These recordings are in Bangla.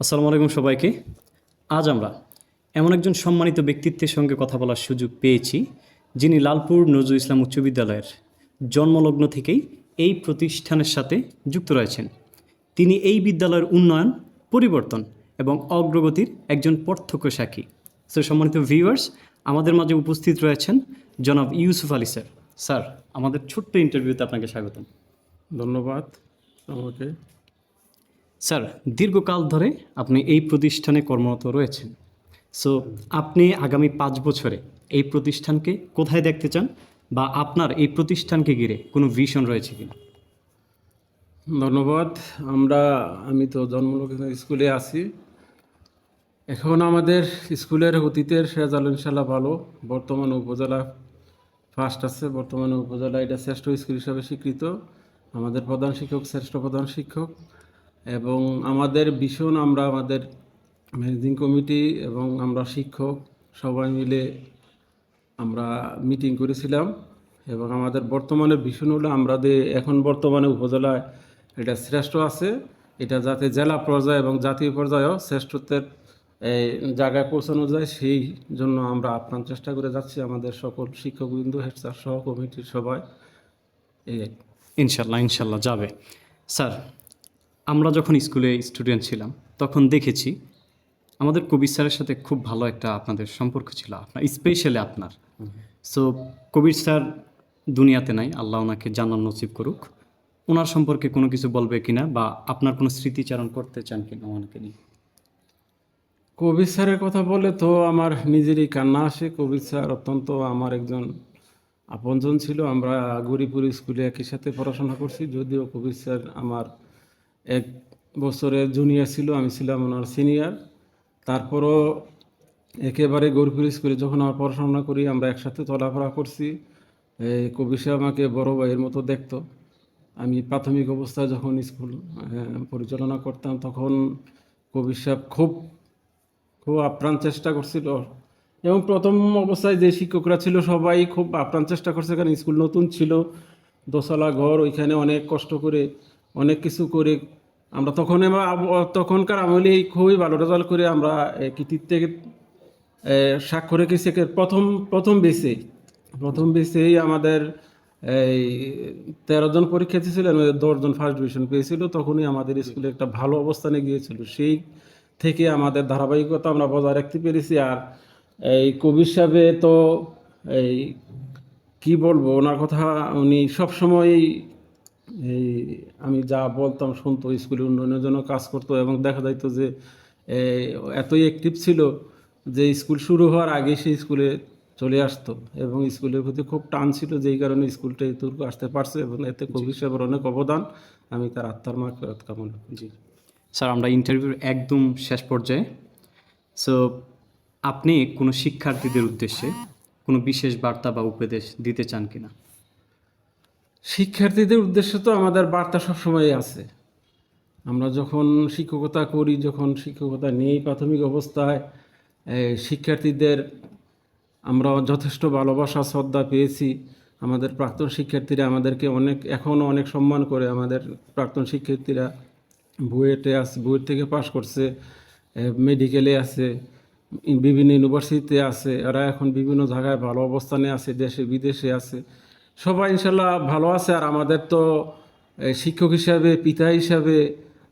আসসালামু আলাইকুম সবাইকে। আজ আমরা এমন একজন সম্মানিত ব্যক্তিত্বের সঙ্গে কথা বলার সুযোগ পেয়েছি, যিনি লালপুর নজরুল ইসলাম উচ্চ বিদ্যালয়ের জন্মলগ্ন থেকেই এই প্রতিষ্ঠানের সাথে যুক্ত রয়েছেন। তিনি এই বিদ্যালয়ের উন্নয়ন, পরিবর্তন এবং অগ্রগতির একজন প্রত্যক্ষ সাক্ষী। সো সম্মানিত ভিউয়ার্স আমাদের মাঝে উপস্থিত রয়েছেন জনাব ইউসুফ আলী স্যার। স্যার, আমাদের ছোট্ট ইন্টারভিউতে আপনাকে স্বাগতম। ধন্যবাদ আমাকে। স্যার, দীর্ঘকাল ধরে আপনি এই প্রতিষ্ঠানে কর্মরত রয়েছেন। সো আপনি আগামী পাঁচ বছরে এই প্রতিষ্ঠানকে কোথায় দেখতে চান বা আপনার এই প্রতিষ্ঠানকে ঘিরে কোনো ভিশন রয়েছে কিনা? ধন্যবাদ। আমরা, আমি তো জন্মলগ্ন স্কুলে আছি। এখন আমাদের স্কুলের অতীতের রেজাল্ট ইনশাল্লাহ ভালো। বর্তমানে উপজেলা ফার্স্ট আছে, বর্তমানে উপজেলা এটা শ্রেষ্ঠ স্কুল হিসাবে স্বীকৃত। আমাদের প্রধান শিক্ষক, শ্রেষ্ঠ প্রধান শিক্ষক। এবং আমাদের ভীষণ আমরা আমাদের ম্যানেজিং কমিটি এবং আমরা শিক্ষক সবাই মিলে আমরা মিটিং করেছিলাম এবং আমাদের বর্তমানে ভীষণ হলো আমরা যে এখন বর্তমানে উপজেলায় এটা শ্রেষ্ঠ আছে, এটা যাতে জেলা পর্যায়ে এবং জাতীয় পর্যায়েও শ্রেষ্ঠত্বের জায়গায় পৌঁছানো যায়, সেই জন্য আমরা আপ্রাণ চেষ্টা করে যাচ্ছি আমাদের সকল শিক্ষকবৃন্দ, হেড স্যার সহ কমিটির সবাই। ইনশাল্লাহ ইনশাল্লাহ যাবে। স্যার আমরা যখন স্কুলে স্টুডেন্ট ছিলাম, তখন দেখেছি আমাদের কবির স্যারের সাথে খুব ভালো একটা আপনাদের সম্পর্ক ছিল, আপনার স্পেশালি আপনার। সো কবির স্যার দুনিয়াতে নাই, আল্লাহ ওনাকে জানার নসিব করুক। ওনার সম্পর্কে কোনো কিছু বলবে কিনা বা আপনার কোনো স্মৃতিচারণ করতে চান কিনা ওনাকে নিয়ে? কবির স্যারের কথা বলে তো আমার নিজেরই কান্না আসে। কবির স্যার অত্যন্ত আমার একজন আপনজন ছিল। আমরা গরিপুর স্কুলে একই সাথে পড়াশোনা করছি। যদিও কবির স্যার আমার এক বছরের জুনিয়র ছিল, আমি ছিলাম ওনার সিনিয়র তারপরও একেবারে গরিপুর স্কুলে যখন আমরা পড়াশোনা করি, আমরা একসাথে চলাফেরা করছি। কবির স্যার আমাকে বড় ভাইয়ের মতো দেখত। আমি প্রাথমিক অবস্থায় যখন স্কুল পরিচালনা করতাম, তখন কবির সাহেব খুব খুব আপ্রাণ চেষ্টা করছিল। এবং প্রথম অবস্থায় যে শিক্ষকরা ছিল, সবাই খুব আপ্রাণ চেষ্টা করছে। কারণ স্কুল নতুন ছিল, দোতলা ঘর, ওইখানে অনেক কষ্ট করে অনেক কিছু করে আমরা তখন তখনকার আমলেই খুবই ভালো রেজাল্ট করে আমরা কৃতিত্বে স্বাক্ষর রেখেছি প্রথম প্রথম বেসে প্রথম বেসেই আমাদের, এই তেরো জন পরীক্ষার্থী ছিলেন দশজন ফার্স্ট ডিভিশন পেয়েছিল, তখনই আমাদের স্কুলে একটা ভালো অবস্থানে গিয়েছিল। সেই থেকে আমাদের ধারাবাহিকতা আমরা বজায় রাখতে পেরেছি। আর, এই কবির সাহেবে তো, এই, কি বলব, ওনার কথা উনি সবসময়ই এই আমি যা বলতাম শুনতো স্কুলে উন্নয়নের জন্য কাজ করতো এবং দেখা যাইতো যে এতই অ্যাক্টিভ ছিল যে স্কুল শুরু হওয়ার আগে সে স্কুলে চলে আসতো এবং স্কুলের প্রতি খুব টান ছিল যেই কারণে স্কুলটা এতটুকু আসতে পারছে এবং এতে কবির সাহেবের অনেক অবদান। আমি তার আত্মার মা ফেরত কামনা জি। স্যার আমরা ইন্টারভিউর একদম শেষ পর্যায়ে। সো আপনি কোনো শিক্ষার্থীদের উদ্দেশ্যে কোনো বিশেষ বার্তা বা উপদেশ দিতে চান কিনা? শিক্ষার্থীদের উদ্দেশ্য তো আমাদের বার্তা সবসময় আছে। আমরা যখন শিক্ষকতা করি, যখন শিক্ষকতা নেই প্রাথমিক অবস্থায় শিক্ষার্থীদের আমরা যথেষ্ট ভালোবাসা, শ্রদ্ধা পেয়েছি। আমাদের প্রাক্তন শিক্ষার্থীরা আমাদেরকে অনেক এখনও অনেক সম্মান করে আমাদের প্রাক্তন শিক্ষার্থীরা বুয়েটে আছে বুয়েট থেকে পাশ করছে মেডিকেলে আছে, বিভিন্ন ইউনিভার্সিটিতে আছে, এরা এখন বিভিন্ন জায়গায় ভালো অবস্থানে আছে, দেশে বিদেশে আছে। সবাই ইনশাল্লাহ ভালো আছে আর আমাদের তো শিক্ষক হিসাবে পিতা হিসাবে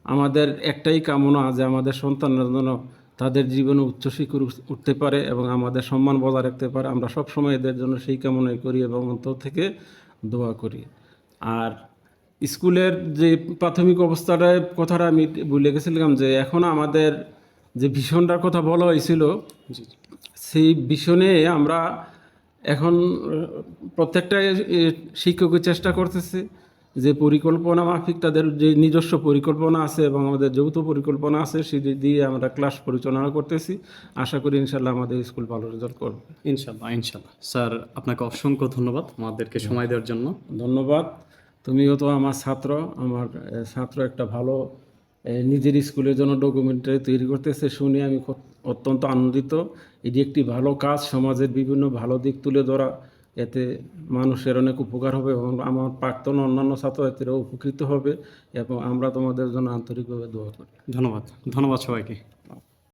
আমাদের একটাই কামনা যে আমাদের সন্তানরা যেন তাদের জীবনে উচ্চ শিখর উঠতে পারে এবং আমাদের সম্মান বজায় রাখতে পারে। আমরা সব সময় এদের জন্য সেই কামনাই করি এবং অন্তর থেকে দোয়া করি। আর স্কুলের যে প্রাথমিক অবস্থাটায় কথাটা আমি ভুলে গেছিলাম যে এখন আমাদের যে ভীষণটার কথা বলা হয়েছিল সেই ভীষণে আমরা এখন প্রত্যেকটা শিক্ষকের চেষ্টা করতেছে যে পরিকল্পনা মাফিক তাদের যে নিজস্ব পরিকল্পনা আছে এবং আমাদের যৌথ পরিকল্পনা আছে সেটি দিয়ে আমরা ক্লাস পরিচালনা করতেছি। আশা করি ইনশাল্লাহ আমাদের স্কুল ভালো রেজাল্ট করবে। ইনশাল্লাহ ইনশাল্লাহ স্যার আপনাকে অসংখ্য ধন্যবাদ আমাদেরকে সময় দেওয়ার জন্য। ধন্যবাদ। তুমিও তো আমার ছাত্র আমার ছাত্র একটা ভালো নিজের স্কুলের জন্য ডকুমেন্টারি তৈরি করতেছে শুনে আমি খুব অত্যন্ত আনন্দিত। এটি একটি ভালো কাজ। সমাজের বিভিন্ন ভালো দিক তুলে ধরা এতে মানুষের অনেক উপকার হবে এবং আমার প্রাক্তন অন্যান্য ছাত্রছাত্রীরাও উপকৃত হবে এবং আমরা তোমাদের জন্য আন্তরিকভাবে দোয়া করি। ধন্যবাদ। ধন্যবাদ সবাইকে।